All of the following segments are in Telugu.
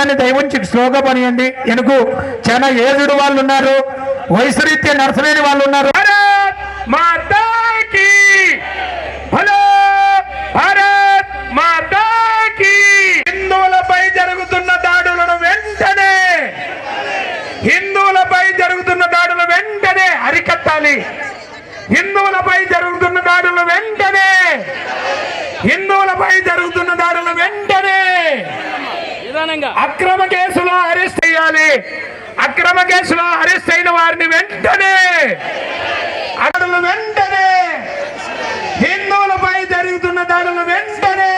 అని దయవుంచి స్లోగా పనియండి. వెనుక చాలా ఏజుడు వాళ్ళు ఉన్నారు వయసు రీత్యా నడచలేని వాళ్ళు ఉన్నారు భారత్ మాతాకి! హలో! భారత్ మాతాకి! హిందువులపై జరుగుతున్న దాడులను వెంటనే హిందువులపై జరుగుతున్న దాడులు వెంటనే అరికట్టాలి. హిందువులపై జరుగుతున్న దాడులు వెంటనే హిందువులపై జరుగుతున్న దాడులు వెంటనే అక్రమ కేసులో అరెస్ట్ చేయాలి. అక్రమ కేసులో అరెస్ట్ అయిన వారిని వెంటనే దాడులు వెంటనే హిందువులపై జరుగుతున్న దాడులు వెంటనే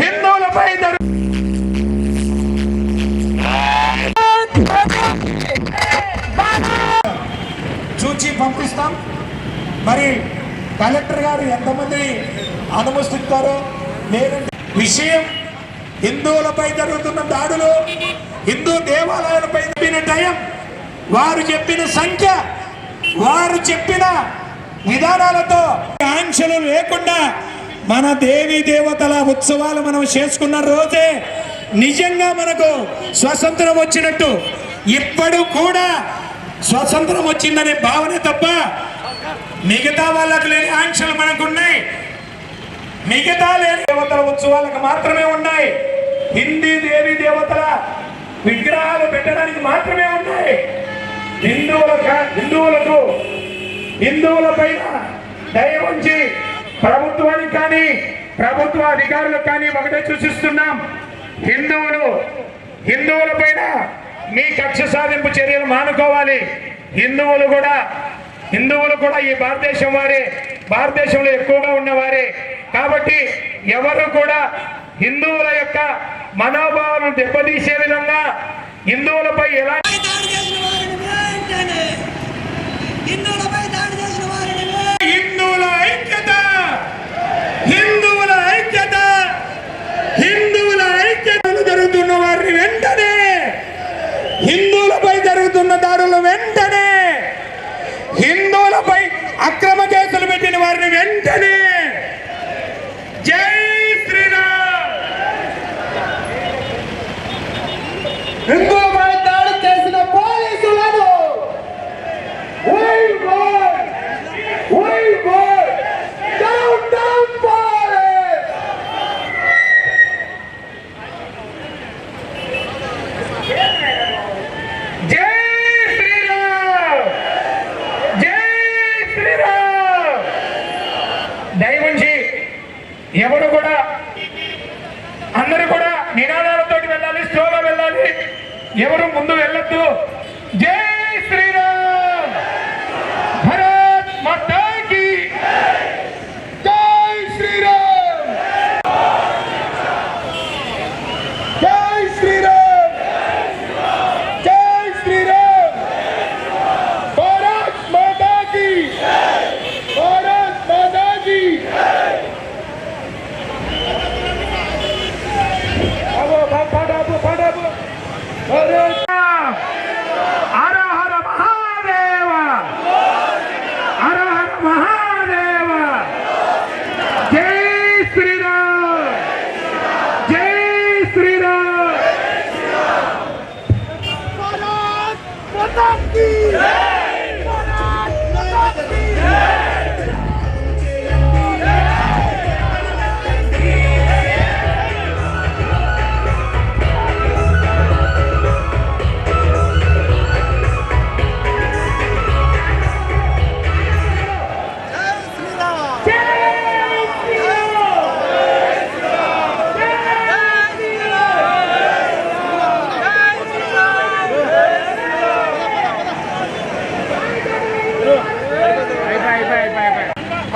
హిందువులపై జరుగు చూచి పంపిస్తాం. మరి కలెక్టర్ గారు ఎంతమంది అనుమతిస్తారో లేదంటే విషయం హిందువులపై జరుగుతున్న దాడులు హిందూ దేవాలయాలపై చెప్పిన టైం వారు చెప్పిన సంఖ్య వారు చెప్పిన విధానాలతో ఆంక్షలు లేకుండా మన దేవీ దేవతల ఉత్సవాలు మనం చేసుకున్న రోజే నిజంగా మనకు స్వతంత్రం వచ్చినట్టు. ఇప్పుడు కూడా స్వతంత్రం వచ్చిందనే భావన తప్ప మిగతా వాళ్ళకు లేని ఆంక్షలు మనకున్నాయి. మిగతా లేని దేవతల ఉత్సవాలకు మాత్రమే ఉన్నాయి. హిందీ దేవి దేవతల విగ్రహాలు పెట్టడానికి మాత్రమే ఉన్నాయి. హిందువుల హిందువులకు హిందువుల పైన దయ ఉంచి ప్రభుత్వానికి కానీ ప్రభుత్వ అధికారులకు కానీ ఒకటే సూచిస్తున్నాం. హిందువులు హిందువుల పైన మీ కక్ష సాధింపు చర్యలు మానుకోవాలి. హిందువులు కూడా హిందువులు కూడా ఈ భారతదేశం వారే భారతదేశంలో ఎక్కువగా ఉన్నవారే. కాబట్టి ఎవరు కూడా హిందువుల యొక్క మనోభావాలను దెబ్బతీసే విధంగా హిందువులపై ఎలా దాడి చేసిన వారిని వెంటనే హిందువులపై దాడి చేసిన వారిని వెంటనే హిందువుల ఐక్యత! హిందువుల ఐక్యత! హిందువుల జరుగుతున్న వారిని వెంటనే హిందువులపై జరుగుతున్న దాడులు వెంటనే హిందువులపై అక్రమ కేసులు వారిని వెంటనే. జై శ్రీరామ్ హిందువులపై దాడి చేసిన పోలీసులను We want! We want! Down, down, police! జై శ్రీరామ్ జై శ్రీరామ్ దయవుంచి ఎవరు కూడా అందరూ కూడా నినాదాలతో వెళ్ళాలి స్లోగా వెళ్ళాలి ఎవరు ముందు వెళ్ళొద్దు. జై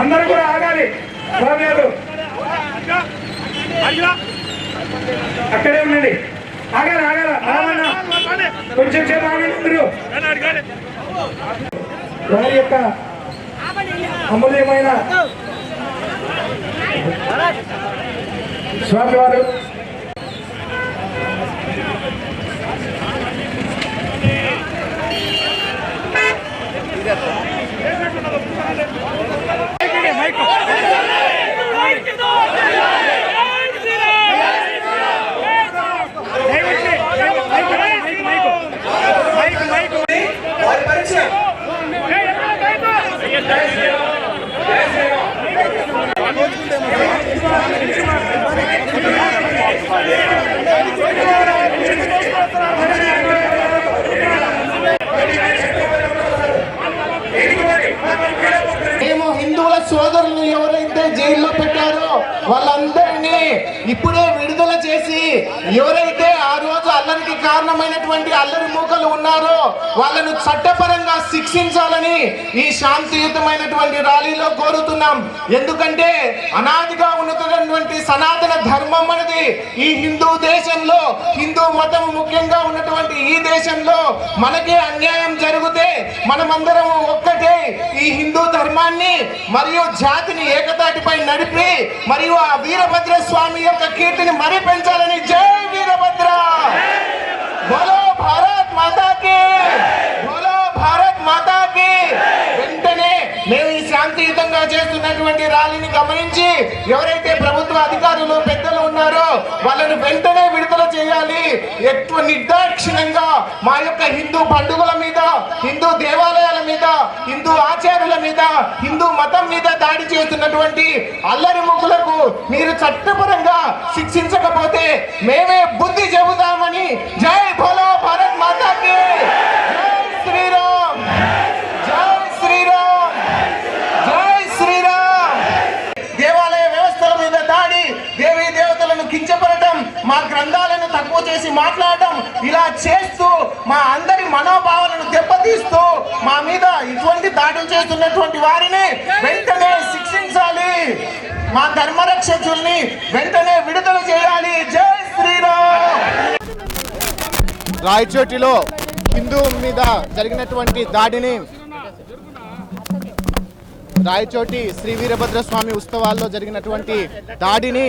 అందరూ కూడా ఆగాలి. స్వామి గారు. అక్కడే ఉండండి. ఆగాలి ఆగాలి. రావన్నా కొంచెం సేపు ఆగండి అందరూ. వారి యొక్క అమూల్యమైన స్వామివారు fight. సోదరులు ఎవరైతే జైల్లో పెట్టారో వాళ్ళందరినీ ఇప్పుడే విడుదల చేసి ఎవరైతే ఆ రోజు అల్లరికి కారణమైనటువంటి అల్లరి మూకలు ఉన్నారో వాళ్ళను చట్టపరంగా శిక్షించాలని ఈ శాంతియుతమైనటువంటి ర్యాలీలో కోరుతున్నాం. ఎందుకంటే అనాదిగా ఉన్నటువంటి సనాతన ధర్మం అనేది ఈ హిందూ దేశంలో హిందూ మతం ముఖ్యంగా ఉన్నటువంటి ఈ దేశంలో మనకే అన్యాయం జరిగితే మనమందరం ఒక్కటే ఈ హిందూ ధర్మాన్ని మరియు జాతిని ఏకతాటిపై నడిపి మరియు ఆ వీరభద్ర స్వామి యొక్క కీర్తిని మరి పెంచాలని జై వీరభద్ర! బోలో భారత్ మాతాకి బోలో భారత్ మాతాకి వెంటనే మేము ఈ శాంతియుతంగా చేస్తున్నటువంటి ర్యాలీని గమనించి ఎవరైతే ప్రభుత్వ అధికారులు పెద్దలు ఉన్నారో వాళ్ళను వెంటనే విడుదల చేయాలి. ఎక్కువ నిర్దాక్షిణ్యంగా మా యొక్క హిందూ పండుగల మీద హిందూ దేవాలయాల మీద హిందూ ఆచారుల మీద హిందూ మతం మీద దాడి చేస్తున్నటువంటి అల్లరి ముగ్గులకు మీరు చట్టపరంగా శిక్షించకపోతే మేమే బుద్ధి చెబుతామని జై భోల భారత్ మాతాకి జై శ్రీరామ్ జై శ్రీరామ్ జై శ్రీరామ్ దేవాలయ వ్యవస్థల మీద దాడి దేవీ దేవతలను కించపడటం మా తక్కువ చేసి మాట్లాడటం ఇలా చేస్తూ మా అందరి మనోభావాలను దెబ్బతీస్తూ మా మీద ఇటువంటి దాడులు చేస్తున్నటువంటి వారిని వెంటనే శిక్షించాలి. మా ధర్మరక్షకుల్ని వెంటనే విడుదల చేయాలి. జై శ్రీరామ్! రాయచోటిలో హిందూ మీద జరిగినటువంటి దాడిని రాయచోటి శ్రీ వీరభద్ర స్వామి ఉత్సవాల్లో జరిగినటువంటి దాడిని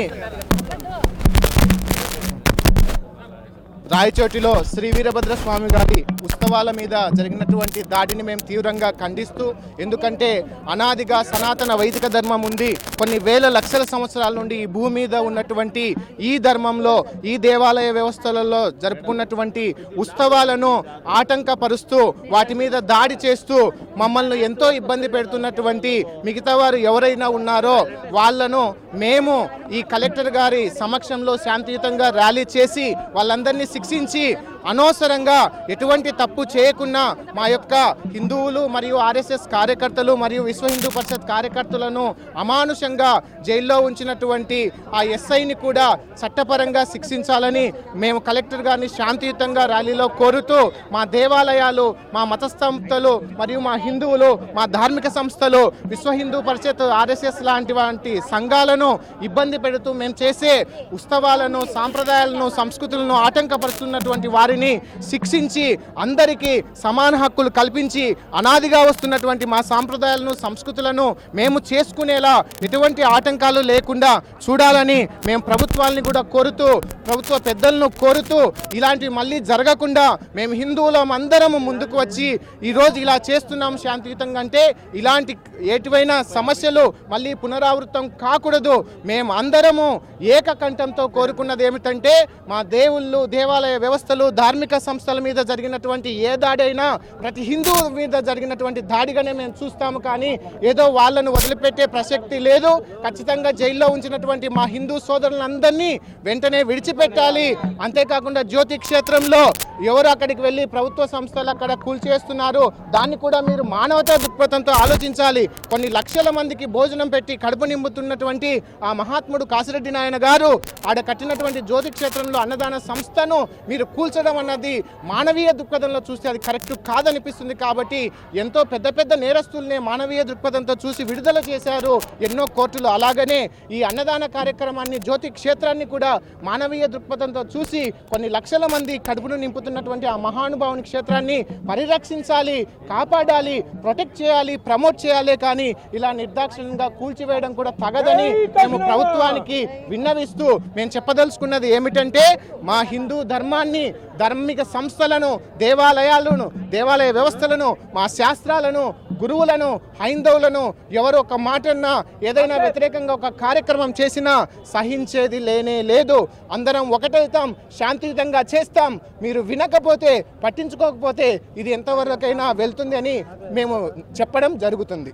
రాయచోటిలో శ్రీ వీరభద్ర స్వామి గారి ఉత్సవాల మీద జరిగినటువంటి దాడిని మేము తీవ్రంగా ఖండిస్తూ ఎందుకంటే అనాదిగా సనాతన వైదిక ధర్మం ఉంది. కొన్ని వేల లక్షల సంవత్సరాల నుండి ఈ భూమి మీద ఉన్నటువంటి ఈ ధర్మంలో ఈ దేవాలయ వ్యవస్థలలో జరుపుకున్నటువంటి ఉత్సవాలను ఆటంకపరుస్తూ వాటి మీద దాడి చేస్తూ మమ్మల్ని ఎంతో ఇబ్బంది పెడుతున్నటువంటి మిగతా వారు ఎవరైనా ఉన్నారో వాళ్ళను మేము ఈ కలెక్టర్ గారి సమక్షంలో శాంతియుతంగా ర్యాలీ చేసి వాళ్ళందరినీ శిక్షించి అనవసరంగా ఎటువంటి తప్పు చేయకుండా మా యొక్క హిందువులు మరియు ఆర్ఎస్ఎస్ కార్యకర్తలు మరియు విశ్వ హిందూ పరిషత్ కార్యకర్తలను అమానుషంగా జైల్లో ఉంచినటువంటి ఆ ఎస్ఐని కూడా చట్టపరంగా శిక్షించాలని మేము కలెక్టర్ గారిని శాంతియుతంగా ర్యాలీలో కోరుతూ మా దేవాలయాలు మా మత సంస్థలు మరియు మా హిందువులు మా ధార్మిక సంస్థలు విశ్వ హిందూ పరిషత్ ఆర్ఎస్ఎస్ లాంటి వంటి సంఘాలను ఇబ్బంది పెడుతూ మేము చేసే ఉత్సవాలను సాంప్రదాయాలను సంస్కృతులను ఆటంకపరుస్తున్నటువంటి వారిని శిక్షించి అందరికీ సమాన హక్కులు కల్పించి అనాదిగా వస్తున్నటువంటి మా సాంప్రదాయాలను సంస్కృతులను మేము చేసుకునేలా ఎటువంటి ఆటంకాలు లేకుండా చూడాలని మేము ప్రభుత్వాన్ని కూడా కోరుతూ ప్రభుత్వ పెద్దలను కోరుతూ ఇలాంటివి మళ్ళీ జరగకుండా మేము హిందువులం అందరము ముందుకు వచ్చి ఈరోజు ఇలా చేస్తున్నాం శాంతియుతంగా అంటే ఇలాంటి ఎటువైనా సమస్యలు మళ్ళీ పునరావృతం కాకూడదు. మేము అందరము ఏకకంఠంతో కోరుకున్నది ఏమిటంటే మా దేవుళ్ళు దేవాలయ వ్యవస్థలు ధార్మిక సంస్థల మీద జరిగినటువంటి ఏ దాడైనా ప్రతి హిందువు మీద జరిగినటువంటి దాడిగానే మేము చూస్తాము కానీ ఏదో వాళ్ళను వదిలిపెట్టే ప్రసక్తి లేదు. ఖచ్చితంగా జైల్లో ఉంచినటువంటి మా హిందూ సోదరులందరినీ వెంటనే విడిచిపెట్టాలి. అంతేకాకుండా జ్యోతి క్షేత్రంలో ఎవరు అక్కడికి వెళ్ళి ప్రభుత్వ సంస్థలు అక్కడ కూల్చేస్తున్నారు దాన్ని కూడా మీరు మానవతా దృక్పథంతో ఆలోచించాలి. కొన్ని లక్షల మందికి భోజనం పెట్టి కడుపు నింపుతున్నటువంటి ఆ మహాత్ముడు కాసిరెడ్డి నాయన గారు ఆడ కట్టినటువంటి జ్యోతి క్షేత్రంలో అన్నదాన సంస్థను మీరు కూల్చడం అన్నది మానవీయ దృక్పథంలో చూస్తే అది కరెక్ట్ కాదనిపిస్తుంది కాబట్టి ఎంతో పెద్ద పెద్ద నేరస్తుల్ని మానవీయ దృక్పథంతో చూసి విడుదల చేశారు ఎన్నో కోర్టులు. అలాగనే ఈ అన్నదాన కార్యక్రమాన్ని జ్యోతి క్షేత్రాన్ని కూడా మానవీయ దృక్పథంతో చూసి కొన్ని లక్షల మంది కడుపును నింపుతున్నటువంటి ఆ మహానుభావుని క్షేత్రాన్ని పరిరక్షించాలి కాపాడాలి ప్రొటెక్ట్ చేయాలి ప్రమోట్ చేయాలి కానీ ఇలా నిర్దాక్షిణ్యంగా కూల్చివేయడం కూడా తగదని మేము ప్రభుత్వానికి విన్నవిస్తూ మేము చెప్పదలుచుకున్నది ఏమిటంటే మా హిందూ ధర్మాన్ని ధార్మిక సంస్థలను దేవాలయాలను దేవాలయ వ్యవస్థలను మా శాస్త్రాలను గురువులను హైందవులను ఎవరు ఒక మాటన్నా ఏదైనా వ్యతిరేకంగా ఒక కార్యక్రమం చేసినా సహించేది లేనే లేదు. అందరం ఒకటైతాం శాంతియుతంగా చేస్తాం. మీరు వినకపోతే పట్టించుకోకపోతే ఇది ఎంతవరకైనా వెళ్తుంది అని మేము చెప్పడం జరుగుతుంది.